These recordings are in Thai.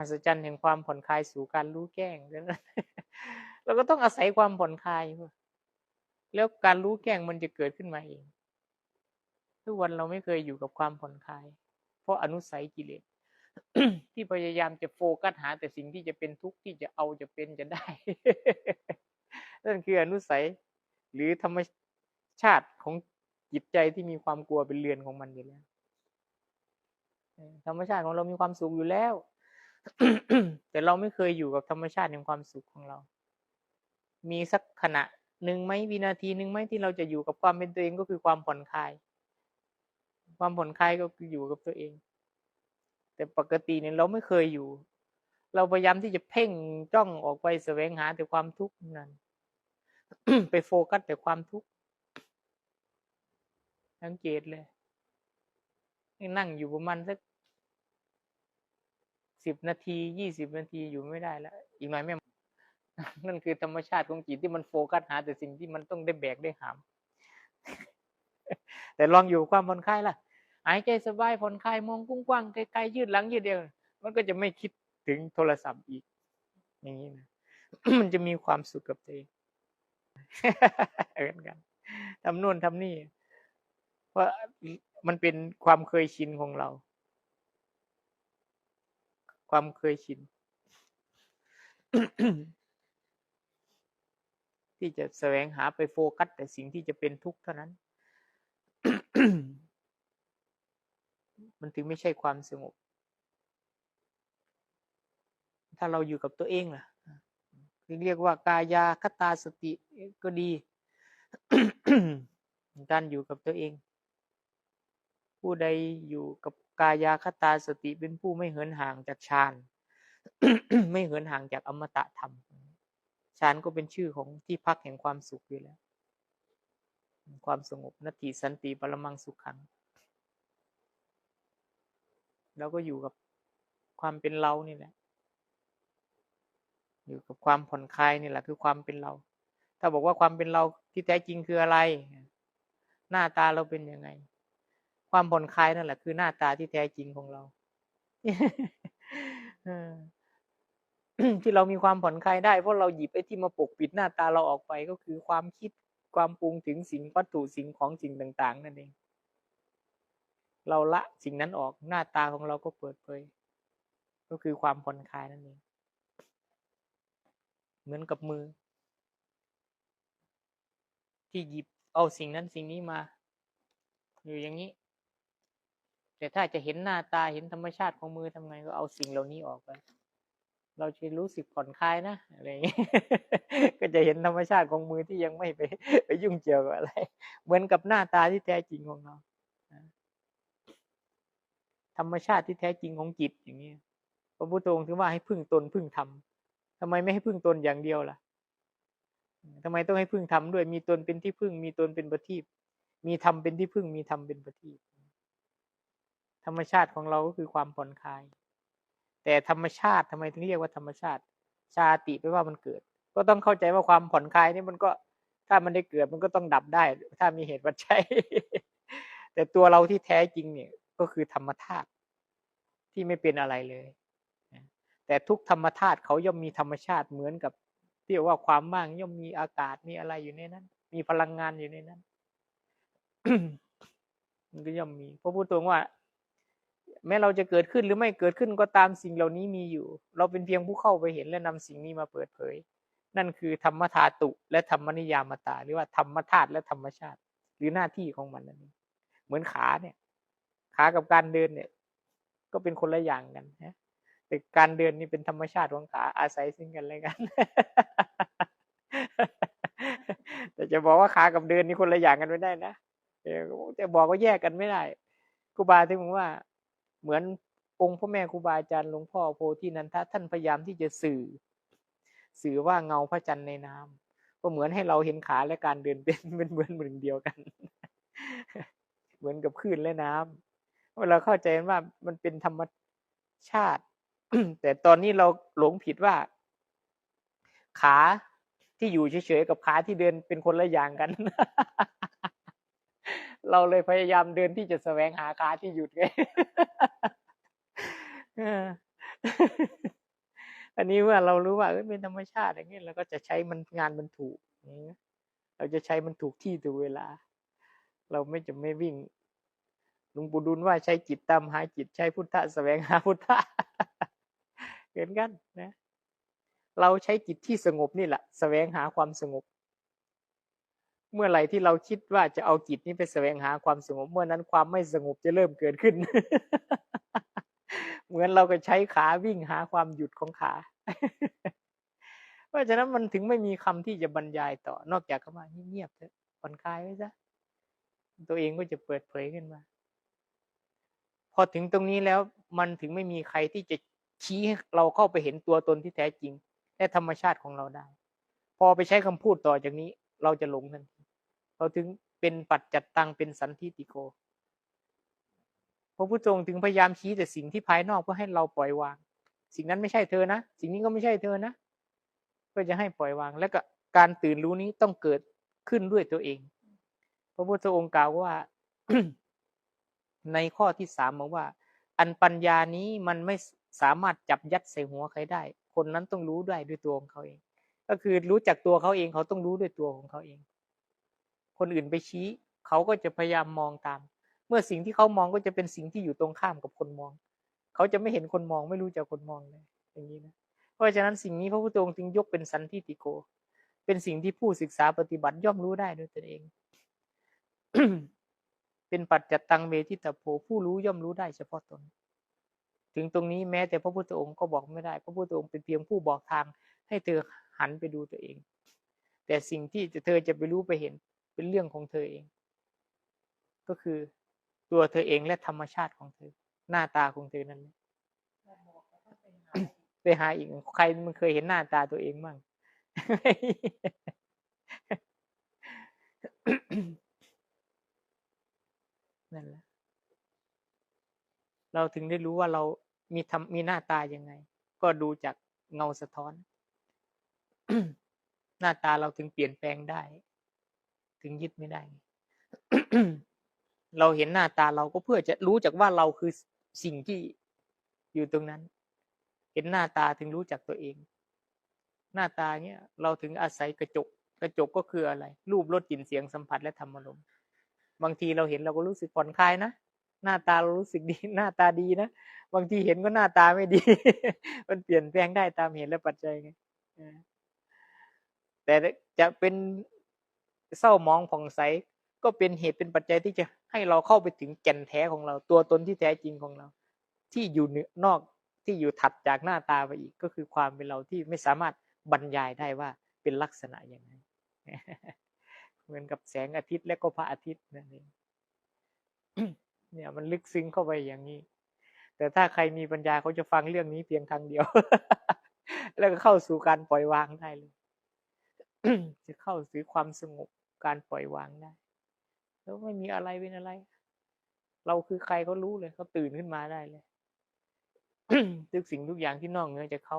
อัศจรรย์แห่งความผ่อนคลายสู่การรู้แจ้งเราก็ต้องอาศัยความผ่อนคลายแล้วการรู้แจ้งมันจะเกิดขึ้นมาเองทุกวันเราไม่เคยอยู่กับความผ่อนคลาย เพราะอนุสัยกิเลสที่พยายามจะโฟกัสหาแต่สิ่งที่จะเป็นทุกข์ที่จะเอาจะเป็นจะได้ นั่นคืออนุสัย หรือธรรมชาติของจิตใจที่มีความกลัวเป็นเรือนของมันอยู่แล้วธรรมชาติของเรามีความสุขอยู่แล้ว แต่เราไม่เคยอยู่กับธรรมชาติแห่งความสุขของเรา มีสักขณะหนึ่งไหมวินาทีหนึ่งไหมที่เราจะอยู่กับความเป็นตัวเองก็คือความผ่อนคลาย ความผ่อนคลายก็คืออยู่กับตัวเอง แต่ปกติเนี่ยเราไม่เคยอยู่ เราพยายามที่จะเพ่งจ้องออกไปแสวงหาแต่ความทุกข์นั้นไปโฟกัสแต่ความทุกข์สังเกตเลยนั่งอยู่ประมาณสัก สิบนาทียี่สิบนาทีอยู่ไม่ได้แล้ว อีกหน่อยไม่นั่นคือธรรมชาติของจิตที่มันโฟกัสหา แต่สิ่งที่มันต้องได้แบกได้หาม แต่ลองอยู่ความผ่อนคลายล่ะหายใจสบายผ่อนคลายมองกว้างไกลๆยืดหลังยืดเดียวมันก็จะไม่คิดถึงโทรศัพท์อีก อย่างนี้นะมันจะมีความสุขกับตัวเองเหมือนกันทำนู่นทำนี่ เพราะมันเป็นความเคยชินของเรา ความเคยชิน ที่จะแสวงหาไปโฟกัส แต่สิ่งที่จะเป็นทุกข์เท่านั้น มันถึงไม่ใช่ความสงบ ถ้าเราอยู่กับตัวเองล่ะเรียกว่ากายาคตาสติก็ดี การอยู่กับตัวเอง ผู้ใดอยู่กับ กายาคตาสติเป็นผู้ไม่เหินห่างจากฌานไม่เหินห่างจากอมตะธรรมฌานก็เป็นชื่อของที่พักแห่งความสุขอยู่แล้ว ความสงบนัตติสันติปรมังสุขขัง แล้วก็อยู่กับความเป็นเรานี่แหละ อยู่กับความผ่อนคลายนี่แหละคือความเป็นเรา ถ้าบอกว่าความเป็นเราที่แท้จริงคืออะไร หน้าตาเราเป็นยังไง ความผ่อนคลายนั่นแหละคือหน้าตาที่แท้จริงของเราที่เรามีความผ่อนคลายได้เพราะเราหยิบไอ้ที่มาปกปิดหน้าตาเราออกไปก็คือความคิดความปรุงถึงสิ่งวัตถุสิ่งของสิ่งต่าง ๆ นั่นเอง เราละสิ่งนั้นออกหน้าตาของเราก็เปิดเผยก็คือความผ่อนคลายนั่นเอง เหมือนกับมือ ที่หยิบเอาสิ่งนั้นสิ่งนี้มา อยู่อย่างนี้ แต่ถ้าจะเห็นหน้าตาเห็นธรรมชาติของมือทำไงก็เอาสิ่งเหล่านี้ออกไป เราจะรู้สึกผ่อนคลายนะอะไรอย่างนี้ก็จะเห็นธรรมชาติของมือที่ยังไม่ไปไปยุ่งเกี่ยวกับอะไร เหมือนกับหน้าตาที่แท้จริงของเราธรรมชาติที่แท้จริงของจิตอย่างนี้พระพุทธองค์ถึงว่าให้พึ่งตนพึ่งธรรมทำไมไม่ให้พึ่งตนอย่างเดียวล่ะทำไมต้องให้พึ่งธรรมด้วย มีตนเป็นที่พึ่ง มีตนเป็นปฏิบมีธรรมเป็นที่พึ่ง มีธรรมเป็นปฏิบ ธรรมชาติของเราก็คือความผ่อนคลาย แต่ธรรมชาติทำไมถึงเรียกว่าธรรมชาติ ชาติแปลว่ามันเกิด ก็ต้องเข้าใจว่าความผ่อนคลายนี่มันก็ถ้ามันได้เกิดมันก็ต้องดับได้ ถ้ามีเหตุปัจจัย แต่ตัวเราที่แท้จริงเนี่ยก็คือธรรมธาตุที่ไม่เป็นอะไรเลย แต่ทุกธรรมธาตุเขาย่อมมีธรรมชาติเหมือนกับที่ว่าความว่างย่อมมีอากาศมีอะไรอยู่ในนั้น มีพลังงานอยู่ในนั้นมันก็ย่อมมีพระพุทธองค์ว่า แม้เราจะเกิดขึ้นหรือไม่เกิดขึ้นก็ตามสิ่งเหล่านี้มีอยู่ เราเป็นเพียงผู้เข้าไปเห็นและนำสิ่งนี้มาเปิดเผย นั่นคือธรรมธาตุและธรรมนิยามตาหรือว่าธรรมธาตุและธรรมชาติ หรือหน้าที่ของมันนั่นเองเหมือนขาเนี่ย ขากับการเดินเนี่ย ก็เป็นคนละอย่างกันนะแต่การเดินนี่เป็นธรรมชาติของขาอาศัยซึ่งกันและกัน แต่จะบอกว่าขากับเดินนี่คนละอย่างกันไม่ได้นะจะบอกว่าแยกกันไม่ได้ครูบาที่ผมว่า เหมือนองค์พ่อแม่ครูบาอาจารย์หลวงพ่อโพธินันทท่านพยายามที่จะสื่อ สื่อว่าเงาพระจันทร์ในน้ำก็เหมือนให้เราเห็นขาและการเดินเป็นเป็นเหมือนเหมือนเดียวกัน เหมือนกับคลื่นและน้ำเวลาเข้าใจว่ามันเป็นธรรมชาติ แต่ตอนนี้เราหลงผิดว่า ขาที่อยู่เฉยๆกับขาที่เดินเป็นคนละอย่างกัน เราเลยพยายามเดินที่จะแสวงหาขาที่หยุดไงอันนี้เมื่อเรารู้ว่าเอ้ยเป็นธรรมชาติอย่างนี้เราก็จะใช้มันงานมันถูกเราจะใช้มันถูกที่ถูกเวลา เราไม่จะไม่วิ่งหลวงปู่ดุลว่าใช้จิตตามหาจิตใช้พุทธะแสวงหาพุทธะเห็นกันนะ เราใช้จิตที่สงบนี่แหละแสวงหาความสงบ เมื่อไหร่ที่เราคิดว่าจะเอาจิตนี้ไปแสวงหาความสงบเมื่อนั้นความไม่สงบจะเริ่มเกิดขึ้น เหมือนเราก็ใช้ขาวิ่งหาความหยุดของขา เพราะฉะนั้นมันถึงไม่มีคำที่จะบรรยายต่อ นอกจากคำว่าเงียบๆเถอะผ่อนคลายไว้ซะตัวเองก็จะเปิดเผยขึ้นมา พอถึงตรงนี้แล้วมันถึงไม่มีใครที่จะชี้ให้เราเข้าไปเห็นตัวตนที่แท้จริง และธรรมชาติของเราได้ พอไปใช้คำพูดต่อจากนี้ เราจะหลงทันที เราถึงเป็นปัจจัตตังเป็นสันทิติโก พระพุทธองค์ถึงพยายามชี้แต่สิ่งที่ภายนอกเพื่อให้เราปล่อยวาง สิ่งนั้นไม่ใช่เธอนะ สิ่งนี้ก็ไม่ใช่เธอนะเพื่อจะให้ปล่อยวาง และก็การตื่นรู้นี้ต้องเกิดขึ้นด้วยตัวเอง พระพุทธองค์กล่าวว่า ในข้อที่สามบอกว่า อันปัญญานี้มันไม่สามารถจับยัดใส่หัวใครได้ คนนั้นต้องรู้ได้ด้วยตัวของเขาเอง ก็คือรู้จักตัวเขาเองเขาต้องรู้ด้วยตัวของเขาเอง คนอื่นไปชี้ เขาก็จะพยายามมองตาม เมื่อสิ่งที่เขามองก็จะเป็นสิ่งที่อยู่ตรงข้ามกับคนมอง เขาจะไม่เห็นคนมองไม่รู้จักคนมองเลยอย่างนี้นะเพราะฉะนั้นสิ่งนี้พระพุทธองค์จึงยกเป็นสันทิติโก เป็นสิ่งที่ผู้ศึกษาปฏิบัติย่อมรู้ได้ด้วยตนเอง เป็นปัจจัตตังเมทิตาโพผู้รู้ย่อมรู้ได้เฉพาะตน ถึงตรงนี้แม้แต่พระพุทธองค์ก็บอกไม่ได้ พระพุทธองค์เป็นเพียงผู้บอกทางให้เธอหันไปดูตัวเอง แต่สิ่งที่เธอจะไปรู้ไปเห็น เป็นเรื่องของเธอเอง ก็คือตัวเธอเองและธรรมชาติของเธอ หน้าตาของเธอนั่นไปหาอีกใครมันเคยเห็นหน้าตาตัวเองบ้างนั่นแหละเราถึงได้รู้ว่าเรามีทำมีหน้าตายังไง ก็ดูจากเงาสะท้อน หน้าตาเราถึงเปลี่ยนแปลงได้ ถึงยึดไม่ได้ เราเห็นหน้าตาเราก็เพื่อจะรู้จักว่าเราคือสิ่งที่อยู่ตรงนั้น เห็นหน้าตาถึงรู้จักตัวเอง หน้าตาเนี้ยเราถึงอาศัยกระจก กระจกก็คืออะไร รูปรสกลิ่นเสียงสัมผัสและธรรมารมณ์บางทีเราเห็นเราก็รู้สึกผ่อนคลายนะหน้าตาเรารู้สึกดี หน้าตาดีนะบางทีเห็นก็หน้าตาไม่ดี มันเปลี่ยนแปลงได้ตามเหตุและปัจจัยไงแต่จะเป็น เศร้ามองผ่องใสก็เป็นเหตุเป็นปัจจัยที่จะให้เราเข้าไปถึงแก่นแท้ของเรา ตัวตนที่แท้จริงของเรา ที่อยู่เหนือนอกที่อยู่ถัดจากหน้าตาไปอีกก็คือความเป็นเราที่ไม่สามารถบรรยายได้ว่าเป็นลักษณะอย่างไรเหมือนกับแสงอาทิตย์และก็พระอาทิตย์นั่นเองเนี่ยมันลึกซึ้งเข้าไปอย่างนี้ แต่ถ้าใครมีปัญญาเขาจะฟังเรื่องนี้เพียงครั้งเดียว แล้วก็เข้าสู่การปล่อยวางได้เลย จะเข้าสู่ความสงบ การปล่อยวางได้ แล้วไม่มีอะไรเป็นอะไร เราคือใครเขารู้เลยเขาตื่นขึ้นมาได้เลยทุกสิ่งทุกอย่างที่นอกเหนือจากเขา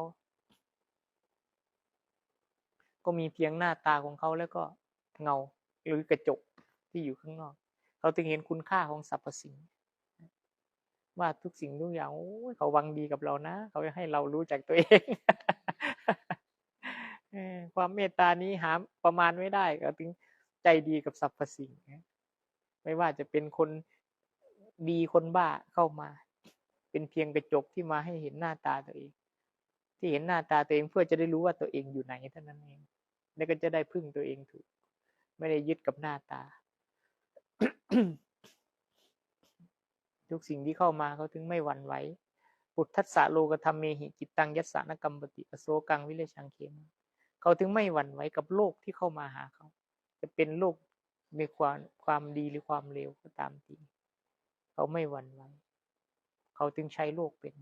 ก็มีเพียงหน้าตาของเขาแล้วก็เงาหรือกระจกที่อยู่ข้างนอกเขาจึงเห็นคุณค่าของสรรพสิ่งว่าทุกสิ่งทุกอย่างโอ้เขาวังดีกับเรานะ เขาให้เรารู้จักตัวเองความเมตตานี้หาประมาณไม่ได้ก็ถึง ใจดีกับสรรพสิ่ง ไม่ว่าจะเป็นคนดีคนบ้าเข้ามา เป็นเพียงกระจกที่มาให้เห็นหน้าตาตัวเอง ที่เห็นหน้าตาตัวเองเพื่อจะได้รู้ว่าตัวเองอยู่ไหนเท่านั้นเอง แล้วก็จะได้พึ่งตัวเองถูก ไม่ได้ยึดกับหน้าตา ทุกสิ่งที่เข้ามาเขาถึงไม่หวั่นไหวปุถัสสะโลกธรรมเมหิจิตตังยัสสานกรรมปติอโศกังวิเลชังเขมเขาถึงไม่หวั่นไหวกับโลกที่เข้ามาหาเขา จะเป็นโลกมีความความดีหรือความเลวก็ตามทีเขาไม่หวั่นไหวเขาถึงใช้โลกเป็น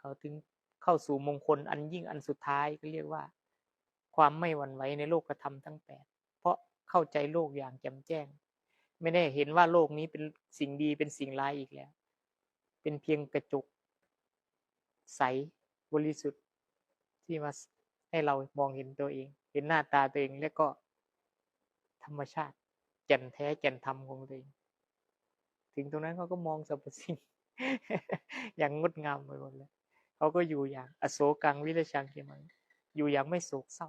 เขาถึงเข้าสู่มงคลอันยิ่งอันสุดท้ายก็เรียกว่า ความไม่หวั่นไหวในโลกธรรมทั้งแปดเพราะเข้าใจโลกอย่างแจ่มแจ้ง ไม่ได้เห็นว่าโลกนี้เป็นสิ่งดีเป็นสิ่งร้ายอีกแล้ว เป็นเพียงกระจก ใสบริสุทธิ์ที่มา ให้เรามองเห็นตัวเอง เห็นหน้าตาตัวเองแล้วก็ ธรรมชาติแก่นแท้แก่นธรรมของตัวเอง ถึงตรงนั้นเขาก็มองสรรพสิ่ง อย่างงดงามไปหมดเลยเขาก็อยู่อย่าง อโศกังวิรชังเกมังอยู่อย่างไม่โศกเศร้า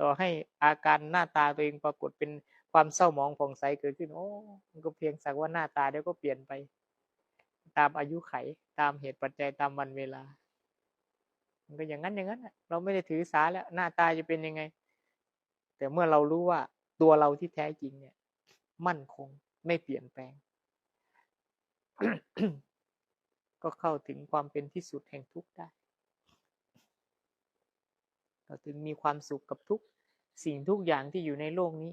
ต่อให้อาการหน้าตาตัวเองปรากฏเป็นความเศร้าหมองผ่องใสเกิดขึ้น โอ้มันก็เพียงสักว่าหน้าตาเดี๋ยวก็เปลี่ยนไป ตามอายุไข ตามเหตุปัจจัยตามวันเวลา มันก็อย่างนั้นอย่างนั้นเราไม่ได้ถือสาแล้วหน้าตาจะเป็นยังไง แต่เมื่อเรารู้ว่าตัวเราที่แท้จริงเนี่ย มั่นคงไม่เปลี่ยนแปลง ก็เข้าถึงความเป็นที่สุดแห่งทุกข์ได้เราถึงมีความสุขกับทุกสิ่งทุกอย่างที่อยู่ในโลกนี้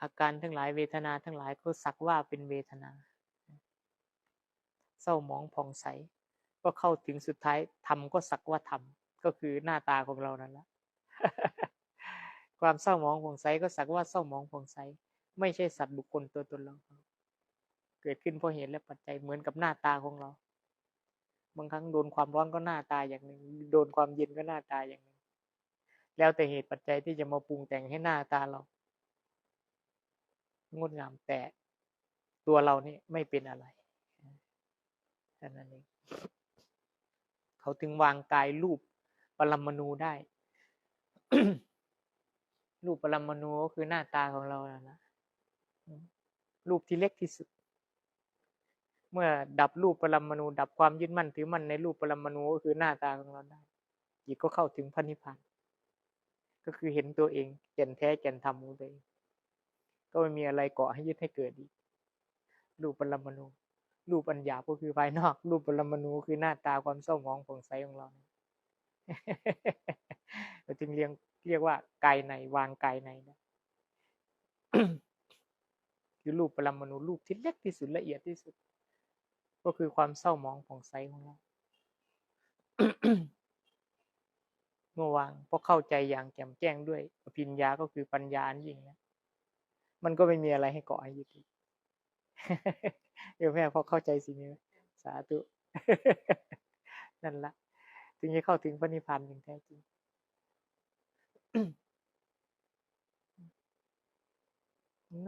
อาการทั้งหลายเวทนาทั้งหลายก็สักว่าเป็นเวทนา เศร้าหมองผ่องใส ก็เข้าถึงสุดท้ายทำก็สักว่าทำก็คือหน้าตาของเรานั่นแหละความเศร้าหมองผ่องใสก็สักว่าเศร้าหมองผ่องใส ไม่ใช่สัตว์บุคคลตัวตนเรา เกิดขึ้นเพราะเหตุและปัจจัยเหมือนกับหน้าตาของเรา บางครั้งโดนความร้อนก็หน้าตาอย่างหนึ่ง โดนความเย็นก็หน้าตาอย่างหนึ่ง แล้วแต่เหตุปัจจัยที่จะมาปรุงแต่งให้หน้าตาเรา งดงามแต่ตัวเรานี่ไม่เป็นอะไร แค่นั้นเองเขาถึงวางกายรูปปรมาณูได้ รูปปรมาณูก็คือหน้าตาของเรานะนะรูปที่เล็กที่สุด เมื่อดับรูปปรมาณูดับความยึดมั่นถือมั่นในรูปปรมาณูก็คือหน้าตาของเราได้จิตก็เข้าถึงพระนิพพานก็คือเห็นตัวเองแก่นแท้แก่นธรรมของตัวเองก็ไม่มีอะไรเกาะให้ยึดให้เกิดอีกรูปปรมาณู รูปปัญญาก็คือภายนอก รูปปรมาณูคือหน้าตาความเศร้าหมองผ่องใสของเราเราจึงเรียกเรียกว่ากายในวางกายในนะคือรูปปรมาณูรูปที่เล็กที่สุดละเอียดที่สุด ก็คือความเศร้าหมองผ่องใสของเราเมื่อวางเพราะเข้าใจอย่างแจ่มแจ้งด้วยปิญญาก็คือปัญญาอันยิ่งนะมันก็ไม่มีอะไรให้เกาะให้ยึด เดี๋ยวแม่พอเข้าใจสิ่งนี้สาธุนั่นละถึงจะเข้าถึงพระนิพพานอย่างแท้จริง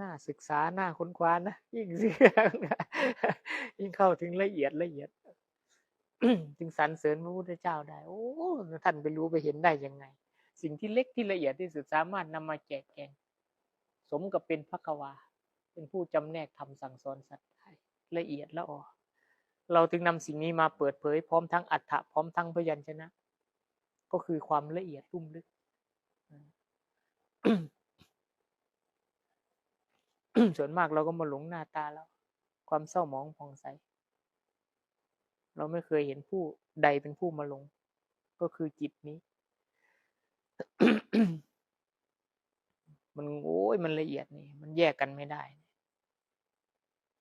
น่าศึกษาหน้าค้นคว้านะยิ่งเสียงยิ่งเข้าถึงละเอียดละเอียดจึงสรรเสริญพระพุทธเจ้าได้ โอ้ท่านไปรู้ไปเห็นได้ยังไง สิ่งที่เล็กที่ละเอียดที่สุดสามารถนำมาแจกแจงสมกับเป็นพระกวา เป็นผู้จำแนกทำสั่งสอนสัตว์ ละเอียดละออเราถึงนำสิ่งนี้มาเปิดเผยพร้อมทั้งอัฏฐะพร้อมทั้งพยัญชนะ ก็คือความละเอียดลุ่มลึก ส่วนมากเราก็มาหลงหน้าตาแล้ว ความเศร้าหมองผ่องใส เราไม่เคยเห็นผู้ใดเป็นผู้มาหลง ก็คือจิตนี้ มันโอ้ยมันละเอียดนี่ มันแยกกันไม่ได้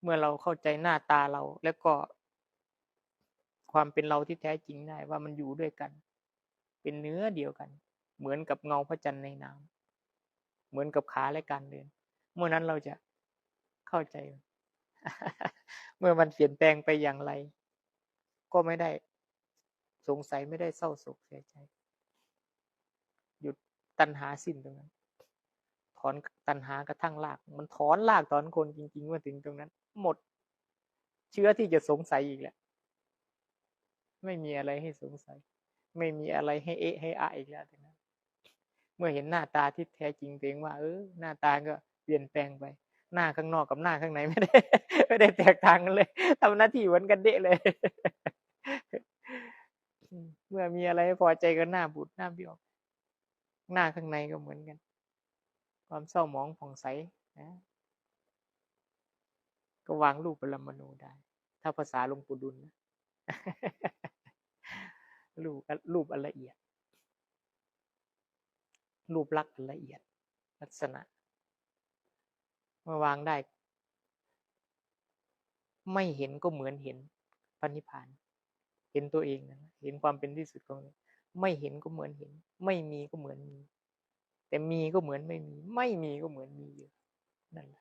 เมื่อเราเข้าใจหน้าตาเรา แล้วก็ ความเป็นเราที่แท้จริงได้ว่ามันอยู่ด้วยกัน เป็นเนื้อเดียวกัน เหมือนกับเงาพระจันทร์ในน้ำเหมือนกับขาและการเดิน เมื่อนั้นเราจะเข้าใจ เมื่อมันเปลี่ยนแปลงไปอย่างไร ก็ไม่ได้สงสัยไม่ได้เศร้าโศกเสียใจ หยุดตัณหาสิ้นตรงนั้น ถอนตัณหากระทั่งลาก มันถอนลากถอนคนจริงๆมาถึงตรงนั้น หมด เชื้อที่จะสงสัยอีกแหละไม่มีอะไรให้สงสัย ไม่มีอะไรให้เอะให้อะอีกแล้วนั้นเมื่อเห็นหน้าตาที่แท้จริงเองว่า เออหน้าตาก็เปลี่ยนแปลงไป หน้าข้างนอกกับหน้าข้างในไม่ได้ ไม่ได้แตกต่างกันเลยทำหน้าที่เหมือนกันเดะเลย เมื่อมีอะไรพอใจก็หน้าบุดหน้าเบี้ยวหน้าข้างในก็เหมือนกัน ความเศร้าหมองผ่องใสนะ ก็วางรูปปรมาณูได้ ถ้าภาษาลงปู่ดุลนะรูปรูปอันละเอียด รูปลักษณ์อันละเอียด ลักษณะเมื่อวางได้ ไม่เห็นก็เหมือนเห็นพระนิพพาน เห็นตัวเองนะเห็นความเป็นที่สุดของไม่เห็นก็เหมือนเห็น ไม่มีก็เหมือนมี แต่มีก็เหมือนไม่มี ไม่มีก็เหมือนมีอยู่นั่นแหละ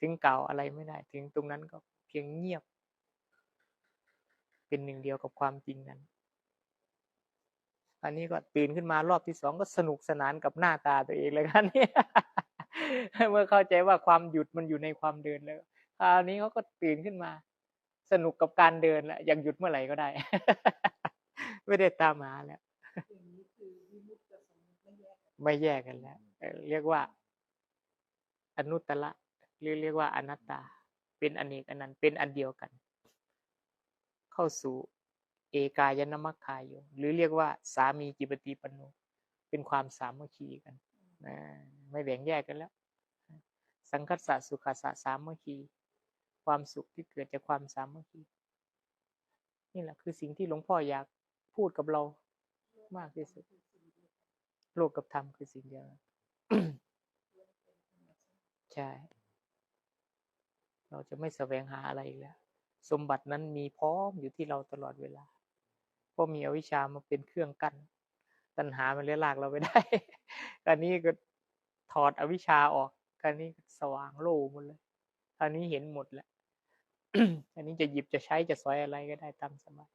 ถึงกล่าวอะไรไม่ได้ ถึงตรงนั้นก็เพียงเงียบ เป็นหนึ่งเดียวกับความจริงนั้น อันนี้ก็ตื่นขึ้นมารอบที่สองก็สนุกสนานกับหน้าตาตัวเองเลยครับเนี่ยเมื่อเข้าใจว่าความหยุดมันอยู่ในความเดินแล้วคราวนี้เขาก็ตื่นขึ้นมา สนุกกับการเดินแล้วอยากหยุดเมื่อไหร่ก็ได้ ไม่ได้ตามหาแล้วอย่างนี้คือวิมุตติกับสมมุติไม่แยกกันไม่แยกกันแล้วเอ่อเรียกว่า อนุตตระ หรือเรียกว่าอนัตตา เป็นอเนกอน,นันต์เป็นอันเดียวกัน เข้าสู่เอกายนามัคคายโยหรือเรียกว่าสามีจิปฏิปนโนเป็นความสามัคคีกันนะไม่แบ่งแยกกันแล้ว สังคัสสะสุขัสสะสามัคคี ความสุขที่เกิดจากความสามัคคี นี่แหละคือสิ่งที่หลวงพ่ออยากพูดกับเรามากที่สุด โลกกับธรรมคือสิ่งเดียวใช่ เราจะไม่แสวงหาอะไรอีกแล้ว สมบัตินั้นมีพร้อมอยู่ที่เราตลอดเวลา เพราะมีอวิชามาเป็นเครื่องกัน้นตัณหามันเลยลากเราไปได้การนี้ก็ถอดอวิชาออกการนี้สว่างโล่หมดเลยคราวนี้เห็นหมดแล้วอันนี้จะหยิบจะใช้จะสอยอะไรก็ได้ตามสบาย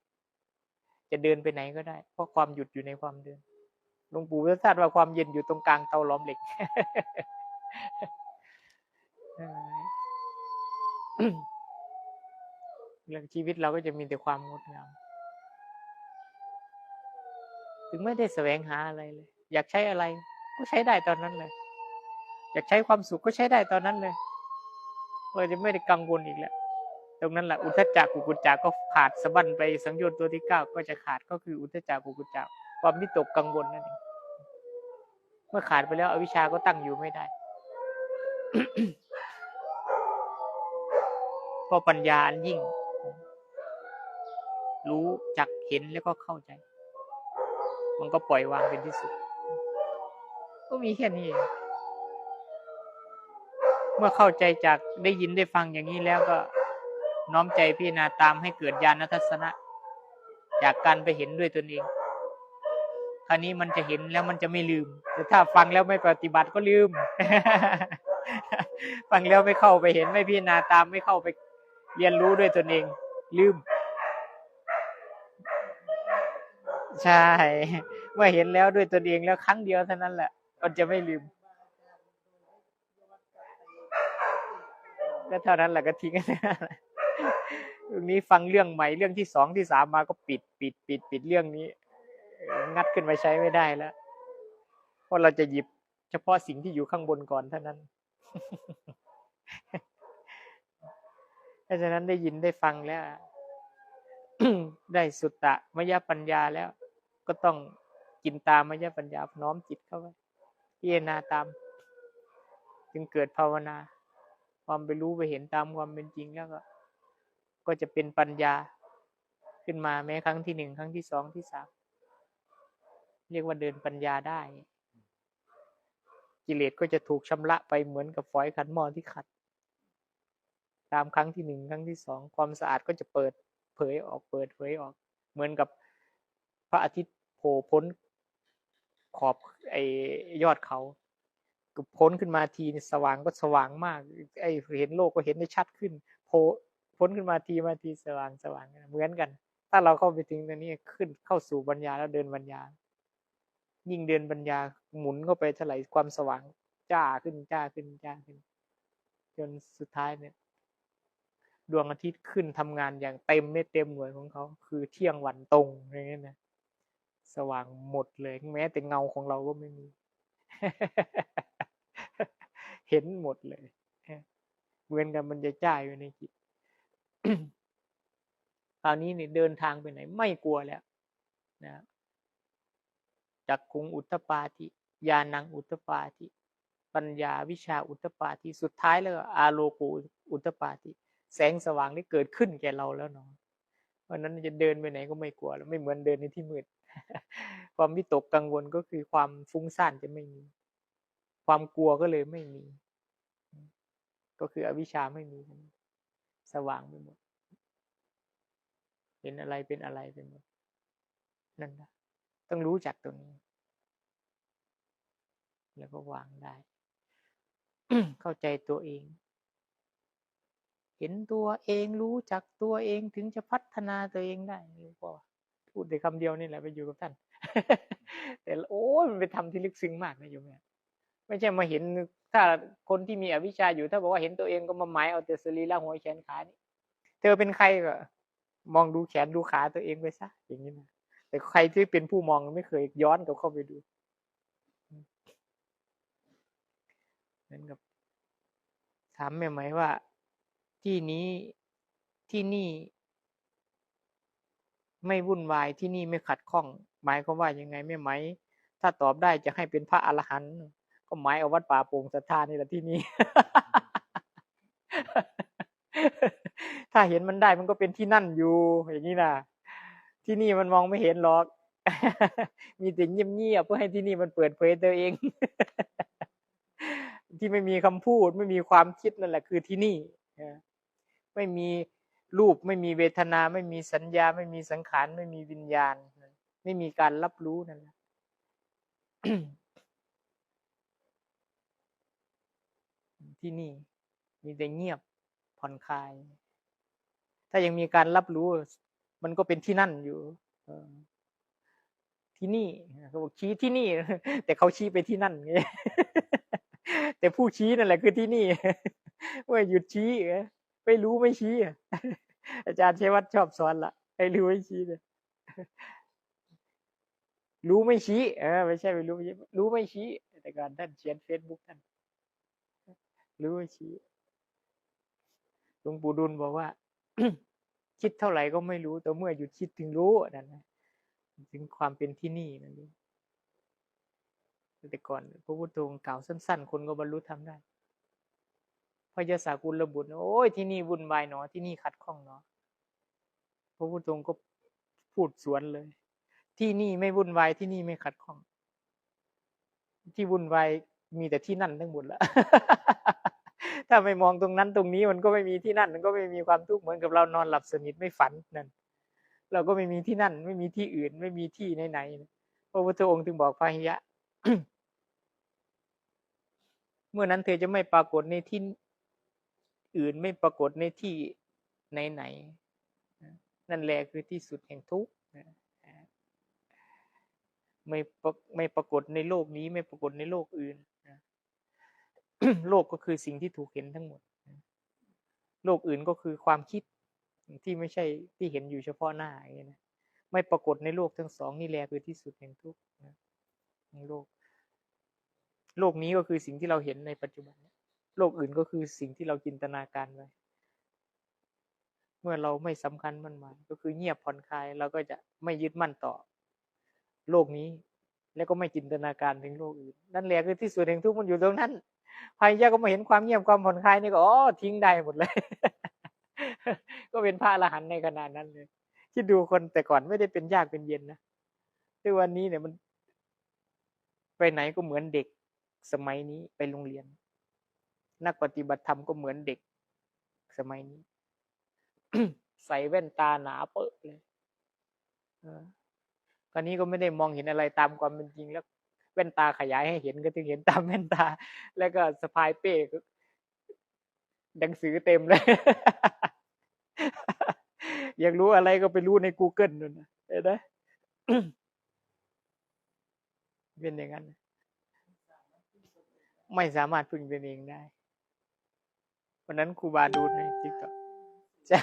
จะเดินไปไหนก็ได้ เพราะความหยุดอยู่ในความเดินหลวงปู่พุทธทาสว่าความเย็นอยู่ตรงกลางเตาล้อมเหล็ก เรื่องชีวิตเราก็จะมีแต่ความงดงาม ถึงไม่ได้แสวงหาอะไรเลย อยากใช้อะไร ก็ใช้ได้ตอนนั้นเลย อยากใช้ความสุขก็ใช้ได้ตอนนั้นเลยเราจะไม่ได้กังวลอีกแล้ว ตรงนั้นแหละอุทจักกุกุจจากก็ขาดสะบั้นไปสังโยชน์ตัวที่เก้าก็จะขาดก็คืออุทจักกุกุจจากความวิตกกังวลนั่นเองเมื่อขาดไปแล้วอวิชาก็ตั้งอยู่ไม่ได้ เพราะปัญญาอันยิ่ง รู้จักเห็นแล้วก็เข้าใจ มันก็ปล่อยวางเป็นที่สุด ก็มีแค่นี้เองเมื่อเข้าใจจากได้ยินได้ฟังอย่างนี้แล้วก็น้อมใจพิจารณาตามให้เกิดญาณทัศนะ จากการไปเห็นด้วยตนเองคราวนี้มันจะเห็นแล้วมันจะไม่ลืม แต่ถ้าฟังแล้วไม่ปฏิบัติก็ลืม ฟังแล้วไม่เข้าไปเห็นไม่พิจารณาตามไม่เข้าไป เรียนรู้ด้วยตนเอง ลืม ใช่ เมื่อเห็นแล้วด้วยตนเองแล้วครั้งเดียวเท่านั้นแหละมันจะไม่ลืมก็เท่านั้นแหละก็ทิ้งตรงนี้ฟังเรื่องใหม่เรื่องที่สองที่สามมาก็ปิดปิดปิดปิดเรื่องนี้ งัดขึ้นมาใช้ไม่ได้แล้ว เพราะเราจะหยิบเฉพาะสิ่งที่อยู่ข้างบนก่อนเท่านั้น เพราะฉะนั้นได้ยินได้ฟังแล้ว ได้สุตตะมยปัญญาแล้ว ก็ต้องกินตามมยปัญญาน้อมจิตเข้าไปพิจารณาตาม จึงเกิดภาวนา ความไปรู้ไปเห็นตามความเป็นจริงแล้วก็ ก็จะเป็นปัญญาขึ้นมาแม้ครั้งที่หนึ่งครั้งที่สองที่สามเรียกว่าเดินปัญญาได้ กิเลสก็จะถูกชำระไปเหมือนกับฝอยขันหม้อที่ขัด ตามครั้งที่หนึ่งครั้งที่สองความสะอาดก็จะเปิดเผยออกเปิดเผยออก เหมือนกับพระอาทิตย์โผล่พ้นขอบไอ้ยอดเขาก็พ้นขึ้นมาทีนี่สว่างก็สว่างมาก ไอเห็นโลกก็เห็นได้ชัดขึ้นโผล่พ้นขึ้นมาทีมาทีสว่างสว่างเหมือนกัน ถ้าเราเข้าไปถึงตรงนี้ขึ้นเข้าสู่ปัญญาแล้วเดินปัญญา ยิ่งเดินปัญญาหมุนเข้าไปเท่าไหร่ความสว่างจ้าขึ้นจ้าขึ้นจ้าขึ้น จนสุดท้ายเนี่ย ดวงอาทิตย์ขึ้นทำงานอย่างเต็มไม่เต็มหน่วยของเขา คือเที่ยงวันตรงอย่างนี้นะสว่างหมดเลยแม้แต่เงาของเราก็ไม่มี เห็นหมดเลยเหมือนกันมันจะจ้ายอยู่ในจิตคราวนี้เนี่ยเดินทางไปไหน ไม่กลัวแล้วนะจักคุงอุตตปาธิญาณังอุตตปาธิปัญญาวิชาอุตตปาธิสุดท้ายแล้วอาโลโกอุตตปาธิ แสงสว่างที่เกิดขึ้นแก่เราแล้วเนาะเพราะฉะนั้นจะเดินไปไหนก็ไม่กลัวแล้วไม่เหมือนเดินในที่มืด ความวิตกกังวลก็คือความฟุ้งซ่านจะไม่มี ความกลัวก็เลยไม่มี ก็คืออวิชชาไม่มีสว่างไปหมดเห็นอะไรเป็นอะไรไปหมดนั่นนะต้องรู้จักตรงนี้ แล้วก็วางได้ เข้าใจตัวเอง เห็นตัวเองรู้จักตัวเองถึงจะพัฒนาตัวเองได้หลวงพ่อพูดแต่คำเดียวนี่แหละไปอยู่กับท่าน แต่โอ้ยมันเป็นธรรมที่ลึกซึ้งมากนะโยมเนี่ยไม่ใช่มาเห็นถ้าคนที่มีอวิชชาอยู่ ถ้าบอกว่าเห็นตัวเองก็มาหมายเอาแต่สรีระหัวแขนขานี่เธอเป็นใครก็มองดูแขนดูขาตัวเองไปซะอย่างนี้นะแต่ใครที่เป็นผู้มองไม่เคยย้อนกลับเข้าไปดูเหมือนกับถามแม่ไหมว่า ที่นี้ที่นี่ ไม่วุ่นวายที่นี่ไม่ขัดข้อง หมายความว่ายังไงแม่ไหม ถ้าตอบได้จะให้เป็นพระอรหันต์ก็หมายเอาวัดป่าโป่งสัทธานี่แหละที่นี่ ถ้าเห็นมันได้มันก็เป็นที่นั่นอยู่ อย่างนี้นะที่นี่มันมองไม่เห็นหรอก มีแต่เงียบๆเพื่อให้ที่นี่มันเปิดเผยตัวเอง ที่ไม่มีคำพูดไม่มีความคิดนั่นแหละคือที่นี่นะ ไม่มีรูปไม่มีเวทนา ไม่มีสัญญา ไม่มีสังขาร ไม่มีวิญญาณ ไม่มีการรับรู้นั่นแหละที่นี่ มีแต่เงียบผ่อนคลาย ถ้ายังมีการรับรู้ มันก็เป็นที่นั่นอยู่ที่นี่เขาบอกชี้ที่นี่ แต่เขาชี้ไปที่นั่นไงแต่ผู้ชี้นั่นแหละคือที่นี่เมื่อหยุดชี้เอ้ย ไม่รู้ไม่ชี้อะอาจารย์เชวัตชอบสอนละให้รู้ไม่ชี้เลยรู้ไม่ชี้เออไม่ใช่ไม่รู้ไม่ชี้รู้ไม่ชี้แต่ก่อนท่านเขียนเฟซบุ๊กท่านรู้ไม่ชี้หลวงปู่ดุลบอกว่าคิดเท่าไหร่ก็ไม่รู้แต่เมื่อหยุดคิดถึงรู้นั่นนะถึงความเป็นที่นี่นั่นเองแต่ก่อนพระพุทธองค์กล่าวสั้น ๆ คนก็บรรลุทำได้ พระยาสากุลบุตร โอ้ยที่นี่วุ่นวายหนอที่นี่ขัดข้องเนาะพระพุทธองค์ก็พูดสวนเลย ที่นี่ไม่วุ่นวายที่นี่ไม่ขัดข้อง ที่วุ่นวายมีแต่ที่นั่นทั้งหมดละถ้าไม่มองตรงนั้นตรงนี้มันก็ไม่มีที่นั่น มันก็ไม่มีความทุกข์เหมือนกับเรานอนหลับสนิทไม่ฝันนั่นเราก็ไม่มีที่นั่น ไม่มีที่อื่น ไม่มีที่ไหนๆพระพุทธองค์ถึงบอกพาหิยะ เมื่อนั้นเธอจะไม่ปรากฏในที่ อื่นไม่ปรากฏในที่ไหนๆนั่นแหละคือที่สุดแห่งทุกข์ไม่ไม่ปรากฏในโลกนี้ไม่ปรากฏในโลกอื่นโลกก็คือสิ่งที่ถูกเห็นทั้งหมด โลกอื่นก็คือความคิดที่ไม่ใช่ที่เห็นอยู่เฉพาะหน้าอย่างนี้นะไม่ปรากฏในโลกทั้งสองนี่แหละคือที่สุดแห่งทุกข์โลก โลกนี้ก็คือสิ่งที่เราเห็นในปัจจุบัน โลกอื่นก็คือสิ่งที่เราจินตนาการไว้ เมื่อเราไม่สำคัญมันหมายก็คือเงียบผ่อนคลายเราก็จะไม่ยึดมั่นต่อ โลกนี้ แล้วก็ไม่จินตนาการถึงโลกอื่น นั่นแหละคือที่สุดแห่งทุกข์มันอยู่ตรงนั้นพายะก็มาเห็นความเงียบความผ่อนคลายนี่ก็อ๋อทิ้งได้หมดเลย ก็เป็นพระอรหันต์ในขนาดนั้นเลยคิดดูคนแต่ก่อนไม่ได้เป็นยากเป็นเย็นนะแต่วันนี้เนี่ยมัน ไปไหนก็เหมือนเด็กสมัยนี้ไปโรงเรียน นักปฏิบัติธรรมก็เหมือนเด็ก สมัยนี้ ใส่แว่นตาหนาเปอะเลยเออคราวนี้ก็ไม่ได้มองเห็นอะไรตามความเป็นจริงแล้ว แว่นตาขยายให้เห็นก็ถึงเห็นตามแว่นตา แล้วก็สะพายเป้ก็หนังสือเต็มเลย อยากรู้อะไรก็ไปรู้ใน Google นู่นนะเห็นไหมเป็นอย่างนั้น ไม่สามารถพึ่งตนเองได้ วันนั้นครูบาดูในทิกตอกใช่